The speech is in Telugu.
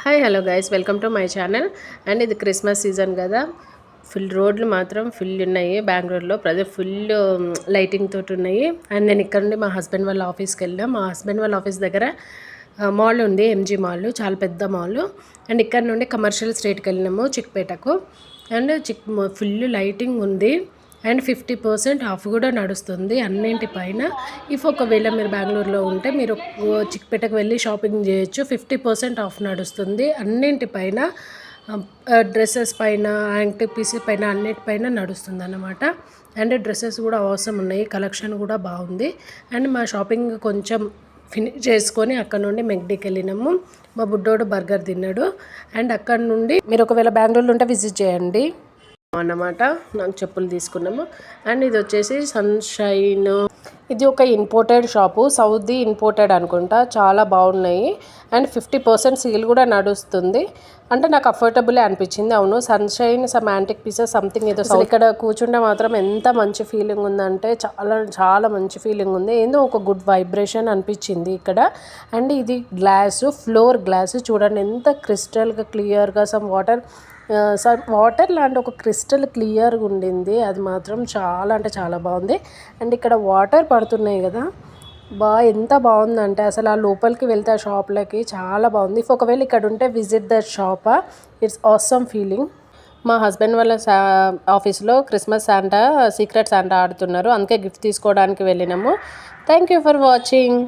Hi hello guys welcome to my channel and ఇది క్రిస్మస్ సీజన్ కదా. ఫుల్ రోడ్లు మాత్రం ఫుల్ ఉన్నాయి. బెంగళూరులో ప్రజలు ఫుల్ లైటింగ్ తోటి ఉన్నాయి. అండ్ నేను ఇక్కడ నుండి మా హస్బెండ్ వాళ్ళ ఆఫీస్కి వెళ్ళాం. మా హస్బెండ్ వాళ్ళ ఆఫీస్ దగ్గర మాల్ ఉంది ఎంజీ మాల్ చాలా పెద్ద మాల్ అండ్ ఇక్కడ నుండి కమర్షియల్ స్ట్రీట్కి వెళ్ళినాము చిక్పేటకు అండ్ చిక్ ఫుల్ లైటింగ్ ఉంది. అండ్ ఫిఫ్టీ పర్సెంట్ ఆఫ్ కూడా నడుస్తుంది అన్నింటిపైన ఇఫ్ ఒకవేళ మీరు బెంగళూరులో ఉంటే మీరు చిక్పేటకు వెళ్ళి షాపింగ్ చేయొచ్చు. ఫిఫ్టీ పర్సెంట్ ఆఫ్ నడుస్తుంది అన్నింటిపైన డ్రెస్సెస్ పైన యాంటీ పీసెస్ పైన అన్నిటిపైన నడుస్తుంది అనమాట అండ్ డ్రెస్సెస్ కూడా అవసరం ఉన్నాయి. కలెక్షన్ కూడా బాగుంది. అండ్ మా షాపింగ్ కొంచెం ఫినిష్ చేసుకొని అక్కడ నుండి మెగ్డీకి వెళ్ళినాము. మా బుడ్డోడు బర్గర్ తిన్నాడు. అండ్ అక్కడ నుండి మీరు ఒకవేళ బెంగళూరులో ఉంటే విజిట్ చేయండి. అన్నమాట. నాకు చెప్పులు తీసుకున్నాము. అండ్ ఇది వచ్చేసి సన్షైన్. ఇది ఒక ఇంపోర్టెడ్ షాపు సౌదీ ఇంపోర్టెడ్ అనుకుంటా. చాలా బాగున్నాయి. అండ్ ఫిఫ్టీ పర్సెంట్ సీల్ కూడా నడుస్తుంది. అంటే నాకు అఫోర్డబులే అనిపించింది. అవును sunshine some antique pieces something ఏదో ఇక్కడ కూర్చుంటే మాత్రం ఎంత మంచి ఫీలింగ్ ఉందంటే చాలా చాలా మంచి ఫీలింగ్ ఉంది. ఏందో ఒక గుడ్ వైబ్రేషన్ అనిపించింది ఇక్కడ. అండ్ ఇది గ్లాసు ఫ్లోర్ గ్లాస్ చూడండి ఎంత క్రిస్టల్గా క్లియర్గా సమ్ వాటర్ సార్ వాటర్ లాంటి ఒక క్రిస్టల్ క్లియర్గా ఉండింది. అది మాత్రం చాలా అంటే చాలా బాగుంది. అండ్ ఇక్కడ వాటర్ పడుతున్నాయి కదా. బా ఎంత బాగుందంటే అసలు ఆ లోపలికి వెళ్తే ఆ షాప్లకి చాలా బాగుంది. ఒకవేళ ఇక్కడ ఉంటే విజిట్ ద షాపా. It's awesome feeling. మా హస్బెండ్ వాళ్ళ సా ఆఫీస్లో క్రిస్మస్ శాంటా సీక్రెట్ శాంటా ఆడుతున్నారు. అందుకే గిఫ్ట్ తీసుకోవడానికి వెళ్ళినాము. Thank you for watching.